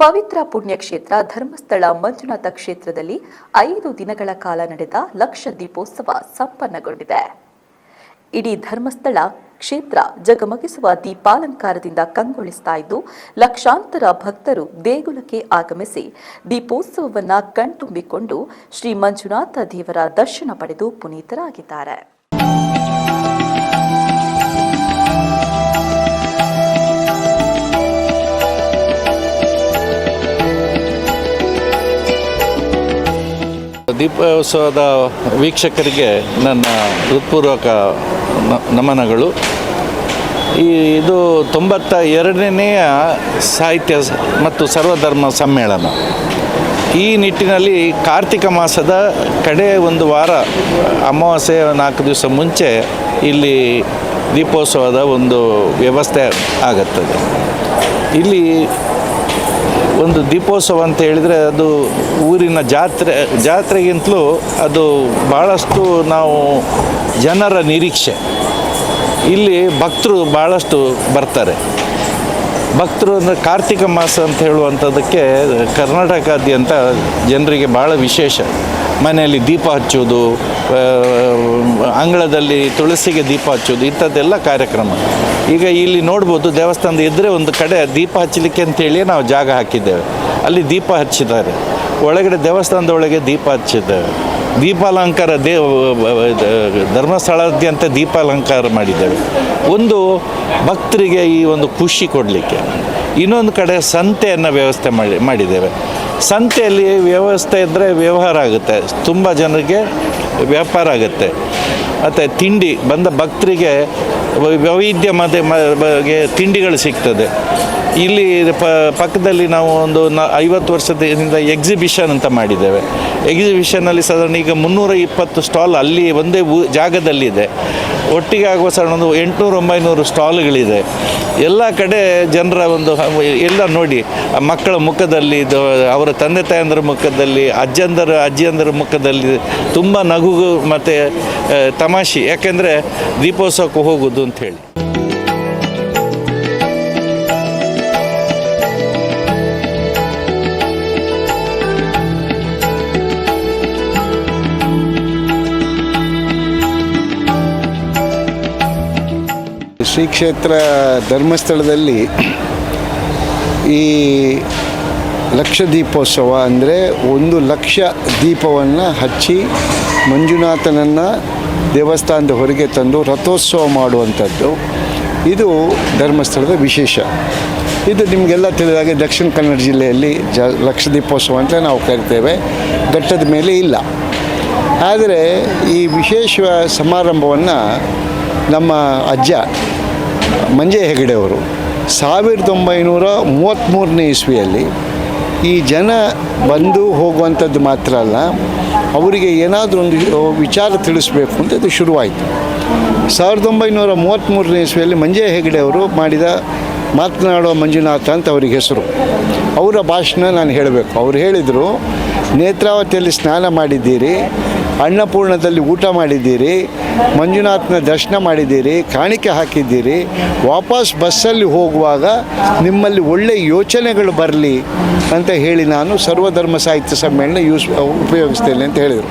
ಪವಿತ್ರ ಪುಣ್ಯಕ್ಷೇತ್ರ ಧರ್ಮಸ್ಥಳ ಮಂಜುನಾಥ ಕ್ಷೇತ್ರದಲ್ಲಿ ಐದು ದಿನಗಳ ಕಾಲ ನಡೆದ ಲಕ್ಷ ದೀಪೋತ್ಸವ ಸಂಪನ್ನಗೊಂಡಿದೆ. ಇಡೀ ಧರ್ಮಸ್ಥಳ ಕ್ಷೇತ್ರ ಜಗಮಗಿಸುವ ದೀಪಾಲಂಕಾರದಿಂದ ಕಂಗೊಳಿಸ್ತಾ ಇದ್ದು, ಲಕ್ಷಾಂತರ ಭಕ್ತರು ದೇಗುಲಕ್ಕೆ ಆಗಮಿಸಿ ದೀಪೋತ್ಸವವನ್ನು ಕಣ್ತುಂಬಿಕೊಂಡು ಶ್ರೀ ಮಂಜುನಾಥ ದೇವರ ದರ್ಶನ ಪಡೆದು ಪುನೀತರಾಗಿದ್ದಾರೆ. ದೀಪೋತ್ಸವದ ವೀಕ್ಷಕರಿಗೆ ನನ್ನ ಹೃತ್ಪೂರ್ವಕ ನಮನಗಳು. ಈ, ಇದು ತೊಂಬತ್ತ ಎರಡನೆಯ ಸಾಹಿತ್ಯ ಮತ್ತು ಸರ್ವಧರ್ಮ ಸಮ್ಮೇಳನ. ಈ ನಿಟ್ಟಿನಲ್ಲಿ ಕಾರ್ತಿಕ ಮಾಸದ ಕಡೆ ಒಂದು ವಾರ, ಅಮಾವಾಸ್ಯೆ ನಾಲ್ಕು ದಿವಸ ಮುಂಚೆ ಇಲ್ಲಿ ದೀಪೋತ್ಸವದ ಒಂದು ವ್ಯವಸ್ಥೆ ಆಗುತ್ತದೆ. ಇಲ್ಲಿ ಒಂದು ದೀಪೋತ್ಸವ ಅಂತ ಹೇಳಿದರೆ ಅದು ಊರಿನ ಜಾತ್ರೆ, ಜಾತ್ರೆಗಿಂತಲೂ ಅದು ಭಾಳಷ್ಟು ನಾವು ಜನರ ನಿರೀಕ್ಷೆ. ಇಲ್ಲಿ ಭಕ್ತರು ಭಾಳಷ್ಟು ಬರ್ತಾರೆ. ಭಕ್ತರು ಅಂದರೆ ಕಾರ್ತಿಕ ಮಾಸ ಅಂತ ಹೇಳುವಂಥದ್ದಕ್ಕೆ ಕರ್ನಾಟಕಾದ್ಯಂತ ಜನರಿಗೆ ಭಾಳ ವಿಶೇಷ. ಮನೆಯಲ್ಲಿ ದೀಪ ಹಚ್ಚೋದು ಅಂಗಳದಲ್ಲಿ ತುಳಸಿಗೆ ದೀಪ ಹಚ್ಚೋದು, ಇಂಥದ್ದೆಲ್ಲ ಕಾರ್ಯಕ್ರಮ. ಈಗ ಇಲ್ಲಿ ನೋಡ್ಬೋದು ದೇವಸ್ಥಾನದ ಇದ್ದರೆ ಒಂದು ಕಡೆ ದೀಪ ಹಚ್ಚಲಿಕ್ಕೆ ಅಂತೇಳಿ ನಾವು ಜಾಗ ಹಾಕಿದ್ದೇವೆ. ಅಲ್ಲಿ ದೀಪ ಹಚ್ಚಿದ್ದಾರೆ. ಒಳಗಡೆ ದೇವಸ್ಥಾನದ ಒಳಗೆ ದೀಪ ಹಚ್ಚಿದ್ದೇವೆ ದೀಪಾಲಂಕಾರ ದೇವ ಧರ್ಮಸ್ಥಳಾದ್ಯಂತ ದೀಪಾಲಂಕಾರ ಮಾಡಿದ್ದೇವೆ ಒಂದು ಭಕ್ತರಿಗೆ ಈ ಒಂದು ಖುಷಿ ಕೊಡಲಿಕ್ಕೆ. ಇನ್ನೊಂದು ಕಡೆ ಸಂತೆಯನ್ನು ವ್ಯವಸ್ಥೆ ಮಾಡಿ ಮಾಡಿದ್ದೇವೆ ಸಂತೆಯಲ್ಲಿ ವ್ಯವಸ್ಥೆ ಇದ್ದರೆ ವ್ಯವಹಾರ ಆಗುತ್ತೆ. ತುಂಬ ಜನರಿಗೆ ವ್ಯಾಪಾರ ಆಗುತ್ತೆ. ಮತ್ತು ತಿಂಡಿ ಬಂದ ಭಕ್ತರಿಗೆ ವೈವಿಧ್ಯ ಮತ್ತು ಬಗ್ಗೆ ತಿಂಡಿಗಳು ಸಿಗ್ತದೆ. ಇಲ್ಲಿ ಪ, ಪಕ್ಕದಲ್ಲಿ ನಾವು ಒಂದು ನ, ಐವತ್ತು ವರ್ಷದಿಂದ ಎಕ್ಸಿಬಿಷನ್ ಅಂತ ಮಾಡಿದ್ದೇವೆ. ಎಕ್ಸಿಬಿಷನಲ್ಲಿ ಸಾಧಾರಣ ಈಗ ಮುನ್ನೂರ ಇಪ್ಪತ್ತು ಸ್ಟಾಲ್ ಅಲ್ಲಿ ಒಂದೇ ಊ, ಜಾಗದಲ್ಲಿದೆ. ಒಟ್ಟಿಗೆ ಆಗುವ ಸಾಧಾರಣ ಒಂದು ಎಂಟುನೂರು ಒಂಬೈನೂರು ಸ್ಟಾಲ್ಗಳಿದೆ ಎಲ್ಲ ಕಡೆ ಜನರ ಒಂದು, ಎಲ್ಲ ನೋಡಿ, ಮಕ್ಕಳ ಮುಖದಲ್ಲಿ ಅವರ ತಂದೆ ತಾಯಂದ್ರ ಮುಖದಲ್ಲಿ, ಅಜ್ಜಂದರ, ಅಜ್ಜಿಯಂದರ ಮುಖದಲ್ಲಿ ತುಂಬ ನಗು ಮತ್ತು ತಮಾಷೆ. ಯಾಕೆಂದರೆ ದೀಪೋತ್ಸವಕ್ಕೆ ಹೋಗೋದು ಅಂತ ಹೇಳಿ. ಶ್ರೀ ಕ್ಷೇತ್ರ ಧರ್ಮಸ್ಥಳದಲ್ಲಿ ಈ ಲಕ್ಷ ದೀಪೋತ್ಸವ ಅಂದರೆ ಒಂದು ಲಕ್ಷ ದೀಪವನ್ನು ಹಚ್ಚಿ ಮಂಜುನಾಥನನ್ನು ದೇವಸ್ಥಾನದ ಹೊರಗೆ ತಂದು ರಥೋತ್ಸವ ಮಾಡುವಂಥದ್ದು. ಇದು ಧರ್ಮಸ್ಥಳದ ವಿಶೇಷ. ಇದು ನಿಮಗೆಲ್ಲ ತಿಳಿದಾಗೆ ದಕ್ಷಿಣ ಕನ್ನಡ ಜಿಲ್ಲೆಯಲ್ಲಿ ಜ ಲಕ್ಷ ದೀಪೋತ್ಸವ ಅಂತ ನಾವು ಕರಿತೇವೆ. ಬೆಟ್ಟದ ಮೇಲೆ ಇಲ್ಲ. ಆದರೆ ಈ ವಿಶೇಷ ಸಮಾರಂಭವನ್ನು ನಮ್ಮ ಅಜ್ಜ ಮಂಜೆ ಹೆಗಡೆಯವರು ಸಾವಿರದ ಒಂಬೈನೂರ ಮೂವತ್ತ್ಮೂರನೇ ಇಸ್ವಿಯಲ್ಲಿ ಈ ಜನ ಬಂದು ಹೋಗುವಂಥದ್ದು ಮಾತ್ರ ಅಲ್ಲ, ಅವರಿಗೆ ಏನಾದರೂ ಒಂದು ವಿಚಾರ ತಿಳಿಸ್ಬೇಕು ಅಂತ ಇದು ಶುರುವಾಯಿತು. ಸಾವಿರದ ಒಂಬೈನೂರ ಮೂವತ್ತ್ಮೂರನೇ ಇಸ್ವಿಯಲ್ಲಿ ಮಂಜೆ ಹೆಗಡೆ ಅವರು ಮಾಡಿದ ಮಾತನಾಡುವ ಮಂಜುನಾಥ ಅಂತ ಅವರಿಗೆ ಹೆಸರು. ಅವರ ಭಾಷಣ ನಾನು ಹೇಳಬೇಕು. ಅವ್ರು ಹೇಳಿದರು, ನೇತ್ರಾವತಿಯಲ್ಲಿ ಸ್ನಾನ ಮಾಡಿದ್ದೀರಿ ಅನ್ನಪೂರ್ಣದಲ್ಲಿ ಊಟ ಮಾಡಿದ್ದೀರಿ, ಮಂಜುನಾಥನ ದರ್ಶನ ಮಾಡಿದ್ದೀರಿ, ಕಾಣಿಕೆ ಹಾಕಿದ್ದೀರಿ, ವಾಪಸ್ ಬಸ್ಸಲ್ಲಿ ಹೋಗುವಾಗ ನಿಮ್ಮಲ್ಲಿ ಒಳ್ಳೆಯ ಯೋಚನೆಗಳು ಬರಲಿ ಅಂತ ಹೇಳಿ ನಾನು ಸರ್ವಧರ್ಮ ಸಾಹಿತ್ಯ ಸಮ್ಮೇಳನ ಯೂಸ್ ಉಪಯೋಗಿಸ್ತೇನೆ ಅಂತ ಹೇಳಿದರು.